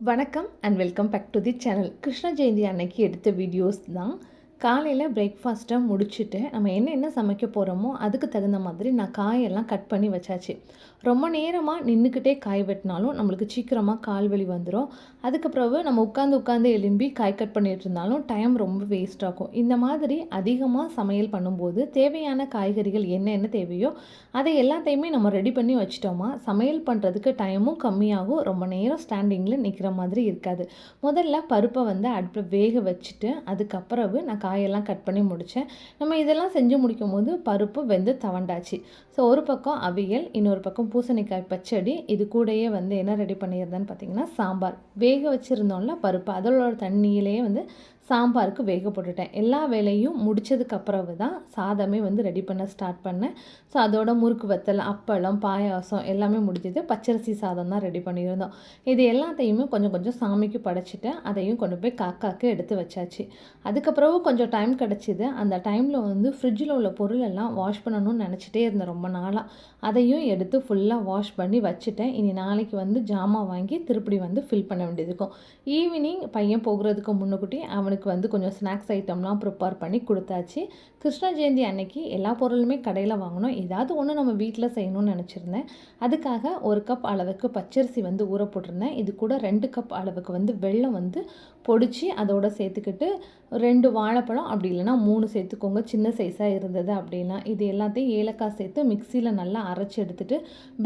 வணக்கம் and welcome back to the channel Krishna Jayanthi அன்னைக்கு எடுத்த வீடியோஸ் தான். காலையில் பிரேக்ஃபாஸ்ட்டை முடிச்சுட்டு நம்ம என்ன என்ன சமைக்க போகிறோமோ அதுக்கு தகுந்த மாதிரி நான் காயெல்லாம் கட் பண்ணி வச்சாச்சு. ரொம்ப நேரமாக நின்றுக்கிட்டே காய் வெட்டினாலும் நம்மளுக்கு சீக்கிரமாக கால் வலி வந்துடும் அதுக்கு பிறகு நம்ம உட்காந்து உட்காந்து எலும்பி காய் கட் பண்ணிட்டு இருந்தாலும் டைம் ரொம்ப வேஸ்ட் ஆகும். இந்த மாதிரி அதிகமாக சமையல் பண்ணும்போது தேவையான காய்கறிகள் என்னென்ன தேவையோ அதை எல்லாத்தையுமே நம்ம ரெடி பண்ணி வச்சிட்டோமா சமையல் பண்ணுறதுக்கு டைமும் கம்மியாகும் ரொம்ப நேரம் ஸ்டாண்டிங்கில் நிற்கிற மாதிரி இருக்காது. முதல்ல பருப்பை வந்து அடுப்பில் வேக வச்சுட்டு அதுக்கப்புறவு நான் காயெல்லாம் கட் பண்ணி முடித்தேன் நம்ம இதெல்லாம் செஞ்சு முடிக்கும் போது பருப்பு வெந்து தவண்டாச்சு. ஸோ ஒரு பக்கம் அவியல் இன்னொரு பக்கம் பூசணிக்காய் பச்சடி இது கூடயே வந்து என்ன ரெடி பண்ணியிருந்தேன்னு பார்த்தீங்கன்னா சாம்பார். வேக வச்சுருந்தோம்ல பருப்பு அதோட தண்ணியிலேயே வந்து சாம்பாருக்கு வேக போட்டுட்டேன். எல்லா வேலையும் முடிச்சதுக்கப்புறவு தான் சாதமே வந்து ரெடி பண்ண ஸ்டார்ட் பண்ணேன். ஸோ அதோட முறுக்கு வத்தல் அப்பளம் பாயாசம் எல்லாமே முடிஞ்சது. பச்சரிசி சாதம் தான் ரெடி பண்ணியிருந்தோம். இது எல்லாத்தையுமே கொஞ்சம் கொஞ்சம் சாமிக்கு படைச்சிட்டு அதையும் கொண்டு போய் காக்காக்கு எடுத்து வச்சாச்சு. அதுக்கப்புறம் கொஞ்சம் டைம் கிடச்சிது. அந்த டைமில் வந்து ஃப்ரிட்ஜில் உள்ள பொருள் எல்லாம் வாஷ் பண்ணணும்னு நினச்சிட்டே இருந்தேன் ரொம்ப நாளாக அதையும் எடுத்து ஃபுல்லாக வாஷ் பண்ணி வச்சுட்டேன். இனி நாளைக்கு வந்து ஜாமான் வாங்கி திருப்படி வந்து ஃபில் பண்ண வேண்டியது இருக்கும். ஈவினிங் பையன் போகிறதுக்கு முன்னுக்குட்டி அவனுக்கு அவனுக்கு வந்து கொஞ்சம் ஸ்நாக்ஸ் ஐட்டம்லாம் ப்ரிப்பேர் பண்ணி கொடுத்தாச்சு. கிருஷ்ண ஜெயந்தி அன்னைக்கு எல்லா பொருளுமே கடையில் வாங்கணும். ஏதாவது ஒன்று நம்ம வீட்டில் செய்யணும்னு நினச்சிருந்தேன். அதுக்காக ஒரு கப் அளவுக்கு பச்சரிசி வந்து ஊற போட்டிருந்தேன். இது கூட ரெண்டு கப் அளவுக்கு வந்து வெள்ளம் வந்து பொடிச்சு அதோட சேர்த்துக்கிட்டு ரெண்டு வாழைப்பழம் அப்படி இல்லைனா மூணு சேர்த்துக்கோங்க. சின்ன சைஸாக இருந்தது அப்படின்னா இது எல்லாத்தையும் ஏலக்காய் சேர்த்து மிக்சியில் நல்லா அரைச்சி எடுத்துகிட்டு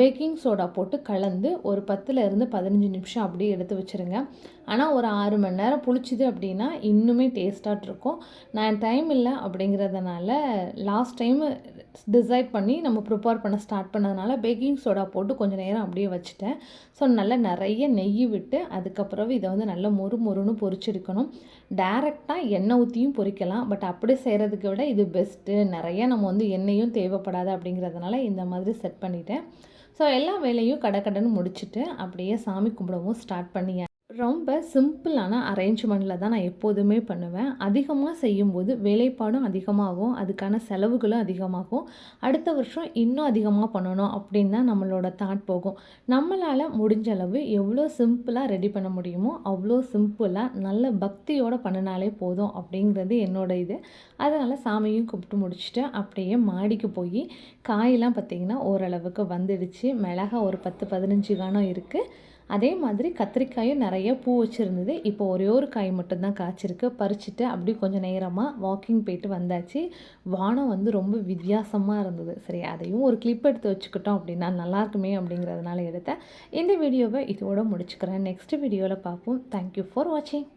பேக்கிங் சோடா போட்டு கலந்து ஒரு பத்தில் இருந்து பதினஞ்சு நிமிஷம் அப்படியே எடுத்து வச்சுருங்க. ஆனால் ஒரு ஆறு மணி நேரம் புளிச்சுது அப்படின்னா இன்னுமே டேஸ்ட்டாக இருக்கும். நான் டைம் இல்லை அப்படிங்கிறதுனால லாஸ்ட் டைம் டிசைட் பண்ணி நம்ம ப்ரிப்பேர் பண்ண ஸ்டார்ட் பண்ணதுனால பேக்கிங் சோடா போட்டு கொஞ்சம் நேரம் அப்படியே வச்சுட்டேன். ஸோ நல்லா நிறைய நெய் விட்டு அதுக்கப்புறம் இதை வந்து நல்லா மொறு மொறுன்னு பொரிச்சிருக்கணும் டேரெக்டாக எண்ணெய் ஊற்றியும் பொரிக்கலாம் பட் அப்படி செய்கிறதுக்கு விட இது பெஸ்ட்டு நிறைய நம்ம வந்து எண்ணெயும் தேவைப்படாது அப்படிங்கிறதுனால இந்த மாதிரி செட் பண்ணிட்டேன். ஸோ எல்லா வேலையும் கடை கடன் முடிச்சுட்டு அப்படியே சாமி கும்பிடவும் ஸ்டார்ட் பண்ணியா ரொம்ப சிம்பிளான அரேஞ்ச்மெண்ட்டில் தான் நான் எப்போதுமே பண்ணுவேன். அதிகமாக செய்யும்போது வேலைப்பாடும் அதிகமாகும் அதுக்கான செலவுகளும் அதிகமாகும். அடுத்த வருஷம் இன்னும் அதிகமாக பண்ணணும் அப்படின்னு தான் நம்மளோட தாட் போகும். நம்மளால் முடிஞ்ச அளவு எவ்வளோ சிம்பிளாக ரெடி பண்ண முடியுமோ அவ்வளோ சிம்பிளாக நல்ல பக்தியோடு பண்ணினாலே போதும் அப்படிங்கிறது என்னோட இது. அதனால் சாமியும் கும்பிட்டு முடிச்சுட்டு அப்படியே மாடிக்கு போய் காயெல்லாம் பார்த்திங்கன்னா ஓரளவுக்கு வந்துடுச்சு. மிளகா ஒரு பத்து பதினஞ்சு கானம் இருக்குது அதே மாதிரி கத்திரிக்காயும் நிறைய பூ வச்சுருந்தது. இப்போ ஒரே ஒரு காய் மட்டும்தான் காய்ச்சிருக்கு. பறிச்சுட்டு அப்படி கொஞ்சம் நேரமாக வாக்கிங் போயிட்டு வந்தாச்சு. வானம் வந்து ரொம்ப வித்தியாசமாக இருந்தது. சரி அதையும் ஒரு கிளிப் எடுத்து வச்சுக்கிட்டோம் அப்படின்னா நல்லாயிருக்குமே அப்படிங்கிறதுனால எடுத்தேன். இந்த வீடியோவை இதோட முடிச்சுக்கிறேன். நெக்ஸ்ட் வீடியோவில் பார்ப்போம். தேங்க்யூ ஃபார் வாட்சிங்